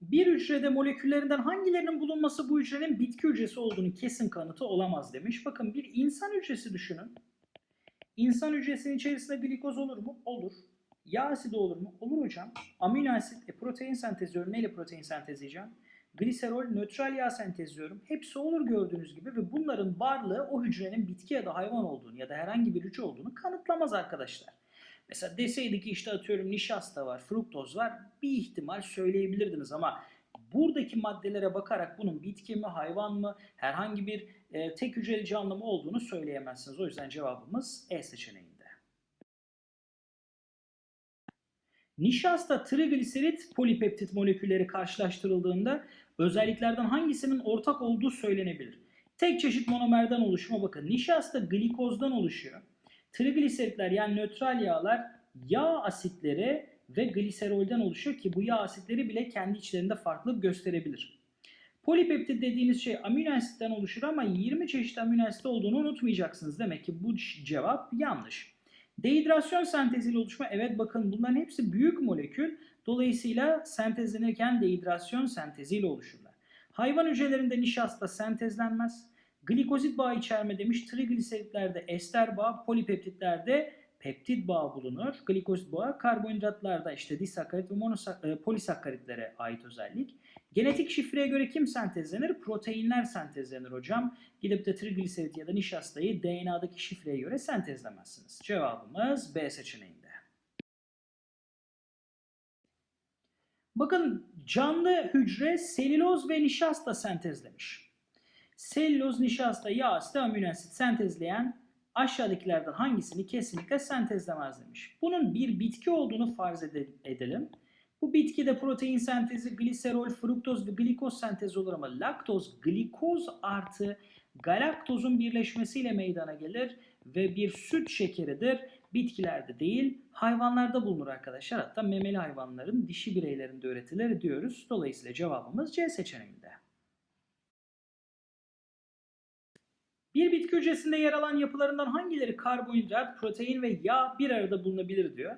Bir hücrede moleküllerinden hangilerinin bulunması bu hücrenin bitki hücresi olduğunu kesin kanıtı olamaz demiş. Bakın bir insan hücresi düşünün. İnsan hücresinin içerisinde glikoz olur mu? Olur. Yağ asidi olur mu? Olur hocam. Amino asit, e, protein sentezliyorum. Neyle protein sentezleyeceğim? Gliserol, nötral yağ sentezliyorum. Hepsi olur gördüğünüz gibi ve bunların varlığı o hücrenin bitki ya da hayvan olduğunu ya da herhangi bir hücre olduğunu kanıtlamaz arkadaşlar. Mesela deseydi ki işte atıyorum nişasta var, fruktoz var bir ihtimal söyleyebilirdiniz ama buradaki maddelere bakarak bunun bitki mi, hayvan mı, herhangi bir e, tek hücreli canlı mı olduğunu söyleyemezsiniz. O yüzden cevabımız E seçeneğinde. Nişasta trigliserit polipeptit molekülleri karşılaştırıldığında özelliklerden hangisinin ortak olduğu söylenebilir. Tek çeşit monomerden oluşuma bakın. Nişasta glikozdan oluşuyor. Trigliseritler yani nötral yağlar yağ asitleri ve gliserolden oluşuyor ki bu yağ asitleri bile kendi içlerinde farklılık gösterebilir. Polipeptit dediğiniz şey amino asitten oluşur ama 20 çeşit amino asit olduğunu unutmayacaksınız. Demek ki bu cevap yanlış. Dehidrasyon senteziyle oluşma evet bakın bunların hepsi büyük molekül. Dolayısıyla sentezlenirken dehidrasyon senteziyle oluşurlar. Hayvan hücrelerinde nişasta sentezlenmez. Glikozit bağı içerme demiş. Trigliseritlerde ester bağı, polipeptitlerde peptit bağı bulunur. Glikozit bağı karbonhidratlarda işte disakkarit ve monosak- e, polisakaritlere ait özellik. Genetik şifreye göre kim sentezlenir? Proteinler sentezlenir hocam. Gidip de trigliserit ya da nişastayı DNA'daki şifreye göre sentezlemezsiniz. Cevabımız B seçeneğinde. Bakın canlı hücre selüloz ve nişasta sentezlemiş. Selüloz, nişasta, yağ asidi, amino asit sentezleyen aşağıdakilerden hangisini kesinlikle sentezlemez demiş. Bunun bir bitki olduğunu farz ede- edelim. Bu bitkide protein sentezi, gliserol, fruktoz ve glikoz sentezi olur ama laktoz, glikoz artı galaktozun birleşmesiyle meydana gelir ve bir süt şekeridir. Bitkilerde değil, hayvanlarda bulunur arkadaşlar. Hatta memeli hayvanların dişi bireylerinde üretilir diyoruz. Dolayısıyla cevabımız C seçeneğinde. Bir bitki hücresinde yer alan yapılarından hangileri karbonhidrat, protein ve yağ bir arada bulunabilir diyor.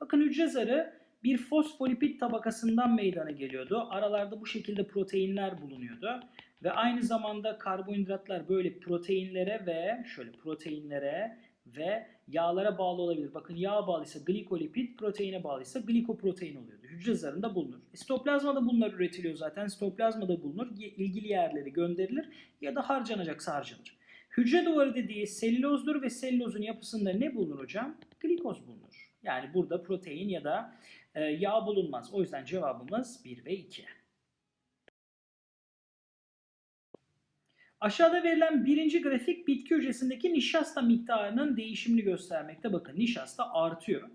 Bakın hücre zarı bir fosfolipid tabakasından meydana geliyordu. Aralarda bu şekilde proteinler bulunuyordu. Ve aynı zamanda karbonhidratlar böyle proteinlere ve şöyle proteinlere ve yağlara bağlı olabilir. Bakın yağ bağlıysa glikolipid, proteine bağlıysa glikoprotein oluyordu. Hücre zarında bulunur. E, Sitoplazmada bunlar üretiliyor zaten. Sitoplazmada bulunur. İlgili yerlere gönderilir ya da harcanacaksa harcanır. Hücre duvarı dediği selülozdur ve selülozun yapısında ne bulunur hocam? Glikoz bulunur. Yani burada protein ya da e, yağ bulunmaz. O yüzden cevabımız 1 ve 2. Aşağıda verilen birinci grafik bitki hücresindeki nişasta miktarının değişimini göstermekte. Bakın nişasta artıyor.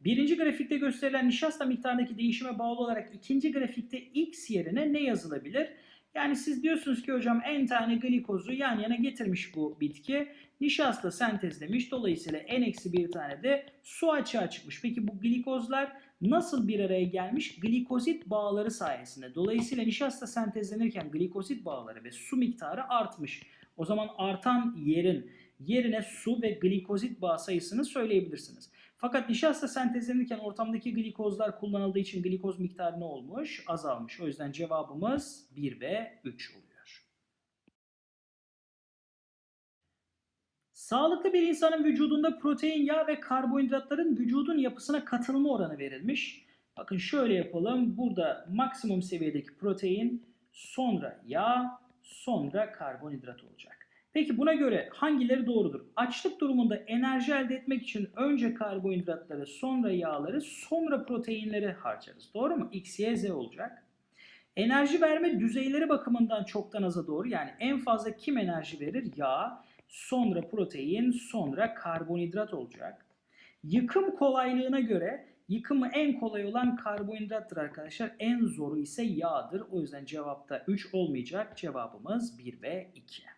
Birinci grafikte gösterilen nişasta miktarındaki değişime bağlı olarak ikinci grafikte x yerine ne yazılabilir? Yani siz diyorsunuz ki hocam en tane glikozu yan yana getirmiş bu bitki. Nişasta sentezlemiş. Dolayısıyla en eksi bir tane de su açığa çıkmış. Peki bu glikozlar nasıl bir araya gelmiş? Glikozit bağları sayesinde. Dolayısıyla nişasta sentezlenirken glikozit bağları ve su miktarı artmış. O zaman artan yerin yerine su ve glikozit bağ sayısını söyleyebilirsiniz. Fakat nişasta sentezlenirken ortamdaki glikozlar kullanıldığı için glikoz miktarı ne olmuş? Azalmış. O yüzden cevabımız 1 ve 3 oluyor. Sağlıklı bir insanın vücudunda protein, yağ ve karbonhidratların vücudun yapısına katılma oranı verilmiş. Bakın şöyle yapalım. Burada maksimum seviyedeki protein, sonra yağ, sonra karbonhidrat olacak. Peki buna göre hangileri doğrudur? Açlık durumunda enerji elde etmek için önce karbonhidratları, sonra yağları, sonra proteinleri harcarız. Doğru mu? X, Y, Z olacak. Enerji verme düzeyleri bakımından çoktan aza doğru. Yani en fazla kim enerji verir? Yağ, sonra protein, sonra karbonhidrat olacak. Yıkım kolaylığına göre yıkımı en kolay olan karbonhidrattır arkadaşlar. En zoru ise yağdır. O yüzden cevapta 3 olmayacak. Cevabımız 1 ve 2.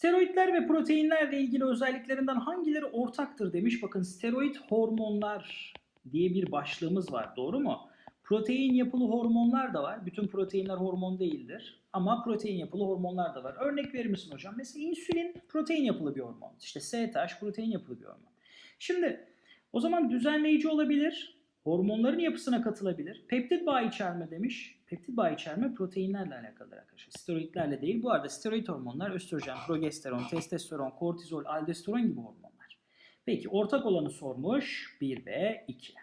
Steroidler ve proteinlerle ilgili özelliklerinden hangileri ortaktır demiş. Bakın steroid hormonlar diye bir başlığımız var. Doğru mu? Protein yapılı hormonlar da var. Bütün proteinler hormon değildir. Ama protein yapılı hormonlar da var. Örnek verir misin hocam? Mesela insülin protein yapılı bir hormon. İşte STH protein yapılı bir hormon. Şimdi o zaman düzenleyici olabilir. Hormonların yapısına katılabilir. Peptit bağı içerme demiş. Peptit bağı içerme proteinlerle alakalı arkadaşlar. Steroidlerle değil. Bu arada steroid hormonlar östrojen, progesteron, testosteron, kortizol, aldosteron gibi hormonlar. Peki ortak olanı sormuş. 1 ve 2.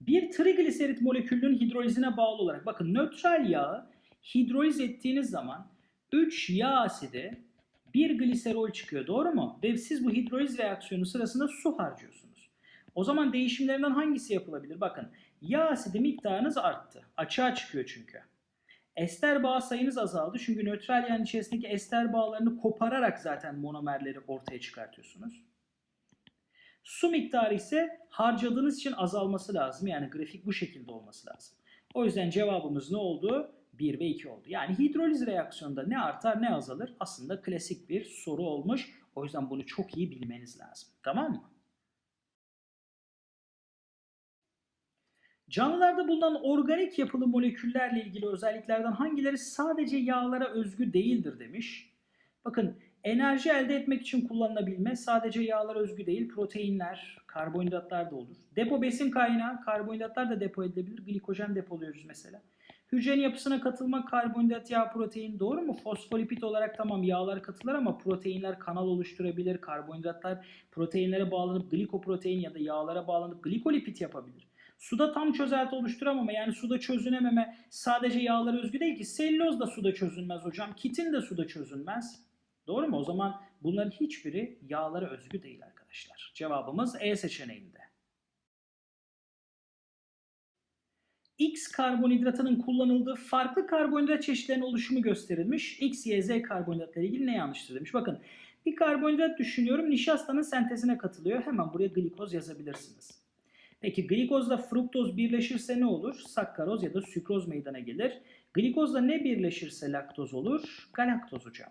Bir trigliserit molekülünün hidrolizine bağlı olarak bakın nötral yağı hidroliz ettiğiniz zaman 3 yağ asidi 1 gliserol çıkıyor doğru mu? Ve siz bu hidroliz reaksiyonu sırasında su harcıyorsunuz. O zaman değişimlerinden hangisi yapılabilir? Bakın yağ asidi miktarınız arttı. Açığa çıkıyor çünkü. Ester bağ sayınız azaldı. Çünkü nötral yağın içerisindeki ester bağlarını kopararak zaten monomerleri ortaya çıkartıyorsunuz. Su miktarı ise harcadığınız için azalması lazım. Yani grafik bu şekilde olması lazım. O yüzden cevabımız ne oldu? 1 ve 2 oldu. Yani hidroliz reaksiyonunda ne artar ne azalır aslında klasik bir soru olmuş. O yüzden bunu çok iyi bilmeniz lazım. Tamam mı? Canlılarda bulunan organik yapılı moleküllerle ilgili özelliklerden hangileri sadece yağlara özgü değildir demiş. Bakın enerji elde etmek için kullanılabilme sadece yağlara özgü değil, proteinler, karbonhidratlar da olur. Depo besin kaynağı, karbonhidratlar da depo edilebilir. Glikojen depoluyoruz mesela. Hücrenin yapısına katılmak karbonhidrat, yağ, protein doğru mu? Fosfolipid olarak tamam yağlar katılır ama proteinler kanal oluşturabilir. Karbonhidratlar proteinlere bağlanıp glikoprotein ya da yağlara bağlanıp glikolipid yapabilir. Suda tam çözelti oluşturamama yani suda çözünememe sadece yağlara özgü değil ki. Selüloz da suda çözünmez hocam. Kitin de suda çözünmez. Doğru mu? O zaman bunların hiçbiri yağlara özgü değil arkadaşlar. Cevabımız E seçeneğinde. X karbonhidratının kullanıldığı farklı karbonhidrat çeşitlerinin oluşumu gösterilmiş. X, Y, Z karbonhidratla ilgili ne yanlıştır demiş. Bakın bir karbonhidrat düşünüyorum. Nişastanın sentezine katılıyor. Hemen buraya glikoz yazabilirsiniz. Peki glikozla fruktoz birleşirse ne olur? Sakkaroz ya da sükroz meydana gelir. Glikozla ne birleşirse laktoz olur? Galaktoz hocam.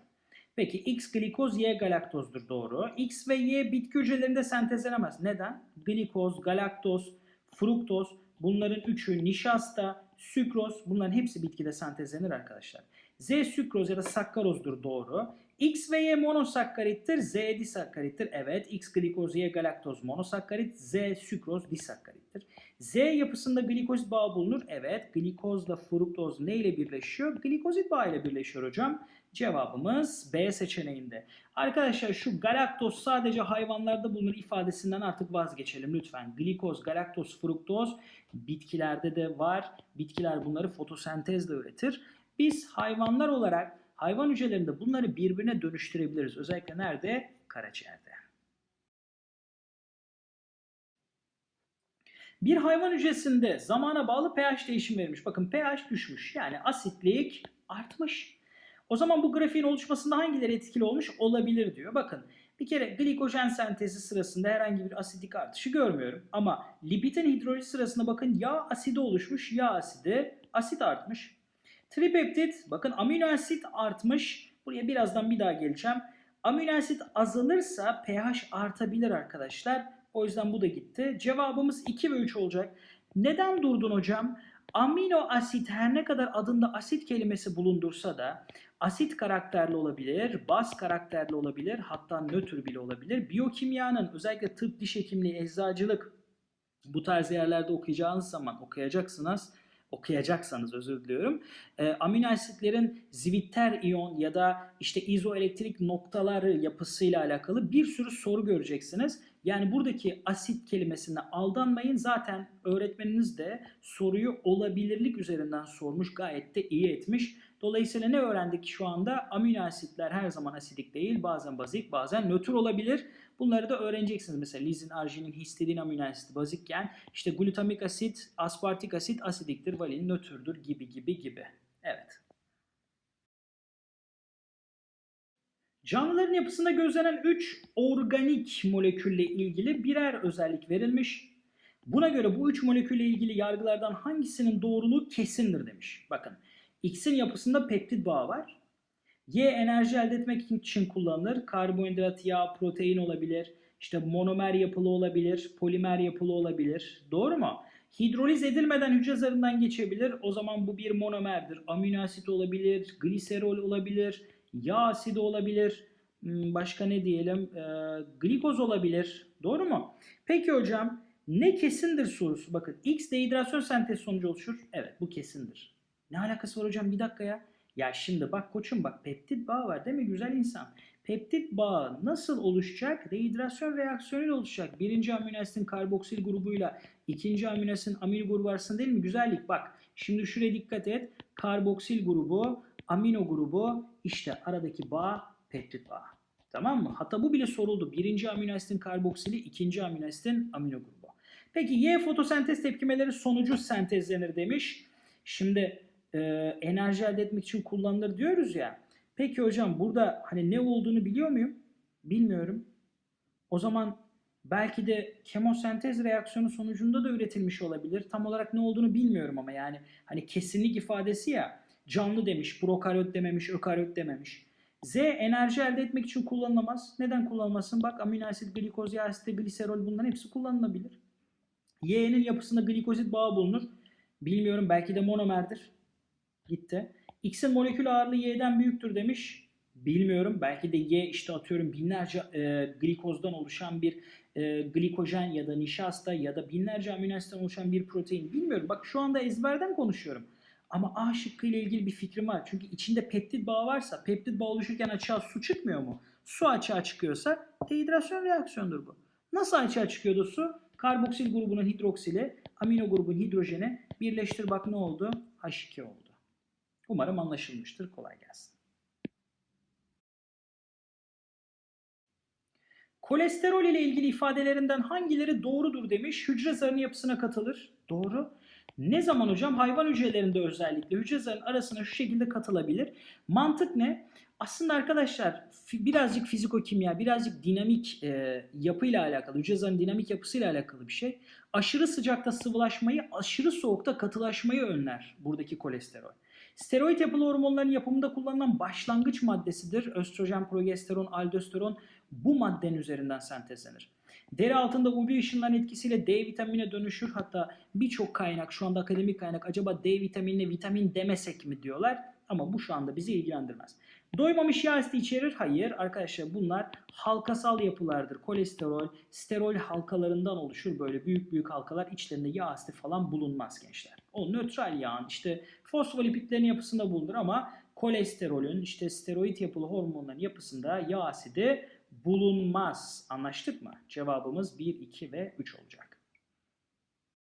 Peki X glikoz, Y galaktozdur doğru. X ve Y bitki hücrelerinde sentezlenemez. Neden? Glikoz, galaktoz, fruktoz bunların üçü nişasta, sükroz bunların hepsi bitkide sentezlenir arkadaşlar. Z sükroz ya da sakkarozdur doğru. X ve Y monosakkarittir, Z disakkarittir. Evet, X glikoz, Y galaktoz monosakkarit, Z sükroz disakkarittir. Z yapısında glikozit bağı bulunur. Evet, glikozla fruktoz ne ile birleşiyor? Glikozit bağı ile birleşiyor hocam. Cevabımız B seçeneğinde. Arkadaşlar şu galaktoz sadece hayvanlarda bulunur ifadesinden artık vazgeçelim lütfen. Glikoz, galaktoz, fruktoz bitkilerde de var. Bitkiler bunları fotosentezle üretir. Biz hayvanlar olarak hayvan hücrelerinde bunları birbirine dönüştürebiliriz. Özellikle nerede? Karaciğerde. Bir hayvan hücresinde zamana bağlı pH değişim verilmiş. Bakın pH düşmüş. Yani asitlik artmış. O zaman bu grafiğin oluşmasında hangileri etkili olmuş olabilir diyor. Bakın bir kere glikojen sentezi sırasında herhangi bir asidik artışı görmüyorum. Ama lipidin hidroliz sırasında bakın yağ asidi oluşmuş. Yağ asidi asit artmış. Tripeptit bakın amino asit artmış. Buraya birazdan bir daha geleceğim. Amino asit azalırsa pH artabilir arkadaşlar. O yüzden bu da gitti. Cevabımız 2 ve 3 olacak. Neden durdun hocam? Amino asit her ne kadar adında asit kelimesi bulundursa da asit karakterli olabilir, baz karakterli olabilir, hatta nötr bile olabilir. Biyokimyanın özellikle tıp, diş hekimliği, eczacılık bu tarz yerlerde okuyacağınız zaman okuyacaksınız okuyacaksanız özür diliyorum. E, amino asitlerin zwitter iyon ya da işte izoelektrik noktaları yapısıyla alakalı bir sürü soru göreceksiniz. Yani buradaki asit kelimesine aldanmayın. Zaten öğretmeniniz de soruyu olabilirlik üzerinden sormuş. Gayet de iyi etmiş. Dolayısıyla ne öğrendik şu anda? Amino asitler her zaman asidik değil. Bazen bazik, bazen nötr olabilir. Bunları da öğreneceksiniz. Mesela lizin, arginin, histidin amino asiti bazikken işte glutamik asit, aspartik asit asidiktir, valin nötrdür gibi gibi gibi. Evet. Canlıların yapısında gözlenen 3 organik molekülle ilgili birer özellik verilmiş. Buna göre bu 3 molekülle ilgili yargılardan hangisinin doğruluğu kesindir demiş. Bakın X'in yapısında peptit bağı var. Y enerji elde etmek için kullanılır. Karbonhidrat, yağ, protein olabilir. İşte monomer yapılı olabilir, polimer yapılı olabilir. Doğru mu? Hidroliz edilmeden hücre zarından geçebilir. O zaman bu bir monomerdir. Amino asit olabilir, gliserol olabilir, yağ asidi olabilir. Hmm, Başka ne diyelim? Ee, glikoz olabilir. Doğru mu? Peki hocam ne kesindir sorusu. Bakın X dehidrasyon sentezi sonucu oluşur. Evet bu kesindir. Ne alakası var hocam? Bir dakika ya. Ya şimdi bak koçum bak peptit bağı var değil mi güzel insan? Peptit bağı nasıl oluşacak? Dehidrasyon reaksiyonuyla oluşacak. Birinci amino karboksil grubuyla ikinci amino amino grubu arasında değil mi? Güzellik bak. Şimdi şuraya dikkat et. Karboksil grubu, amino grubu işte aradaki bağ peptit bağı. Tamam mı? Hatta bu bile soruldu. Birinci amino karboksili, ikinci amino amino grubu. Peki Y fotosentez tepkimeleri sonucu sentezlenir demiş. Şimdi e, enerji elde etmek için kullanılır diyoruz ya. Peki hocam burada hani ne olduğunu biliyor muyum? Bilmiyorum. O zaman belki de kemosentez reaksiyonu sonucunda da üretilmiş olabilir. Tam olarak ne olduğunu bilmiyorum ama yani hani kesinlik ifadesi ya canlı demiş, prokaryot dememiş, ökaryot dememiş. Z enerji elde etmek için kullanılamaz. Neden kullanılmasın? Bak amino asit, glikoz, yağ asidi, gliserol bunların hepsi kullanılabilir. Y'nin yapısında glikozit bağı bulunur. Bilmiyorum belki de monomerdir. Gitti. X'in molekül ağırlığı Y'den büyüktür demiş. Bilmiyorum. Belki de Y işte atıyorum binlerce e, glikozdan oluşan bir e, glikojen ya da nişasta ya da binlerce amino oluşan bir protein. Bilmiyorum. Bak şu anda ezberden konuşuyorum. Ama A şıkkı ile ilgili bir fikrim var. Çünkü içinde peptit bağı varsa peptit bağı oluşurken açığa su çıkmıyor mu? Su açığa çıkıyorsa dehidrasyon reaksiyonudur bu. Nasıl açığa çıkıyordu su? Karboksil grubunun hidroksili, amino grubun hidrojeni birleştir bak ne oldu? H2 oldu. Umarım anlaşılmıştır. Kolay gelsin. Kolesterol ile ilgili ifadelerinden hangileri doğrudur demiş. Hücre zarının yapısına katılır. Doğru. Ne zaman hocam? Hayvan hücrelerinde özellikle hücre zarının arasına şu şekilde katılabilir. Mantık ne? Aslında arkadaşlar birazcık fizikokimya, birazcık dinamik e, yapıyla alakalı, hücre zarının dinamik yapısıyla alakalı bir şey. Aşırı sıcakta sıvılaşmayı, aşırı soğukta katılaşmayı önler buradaki kolesterol. Steroid yapılı hormonların yapımında kullanılan başlangıç maddesidir. Östrojen, progesteron, aldosteron bu maddenin üzerinden sentezlenir. Deri altında UV ışınların etkisiyle D vitaminine dönüşür. Hatta birçok kaynak, şu anda akademik kaynak acaba D vitaminine vitamin demesek mi diyorlar. Ama bu şu anda bizi ilgilendirmez. Doymamış yağ asidi içerir. Hayır arkadaşlar bunlar halkasal yapılardır. Kolesterol, sterol halkalarından oluşur. Böyle büyük büyük halkalar içlerinde yağ asidi falan bulunmaz gençler. O nötral yağın işte fosfolipidlerin yapısında bulunur ama kolesterolün işte steroid yapılı hormonların yapısında yağ asidi bulunmaz. Anlaştık mı? Cevabımız 1, 2 ve 3 olacak.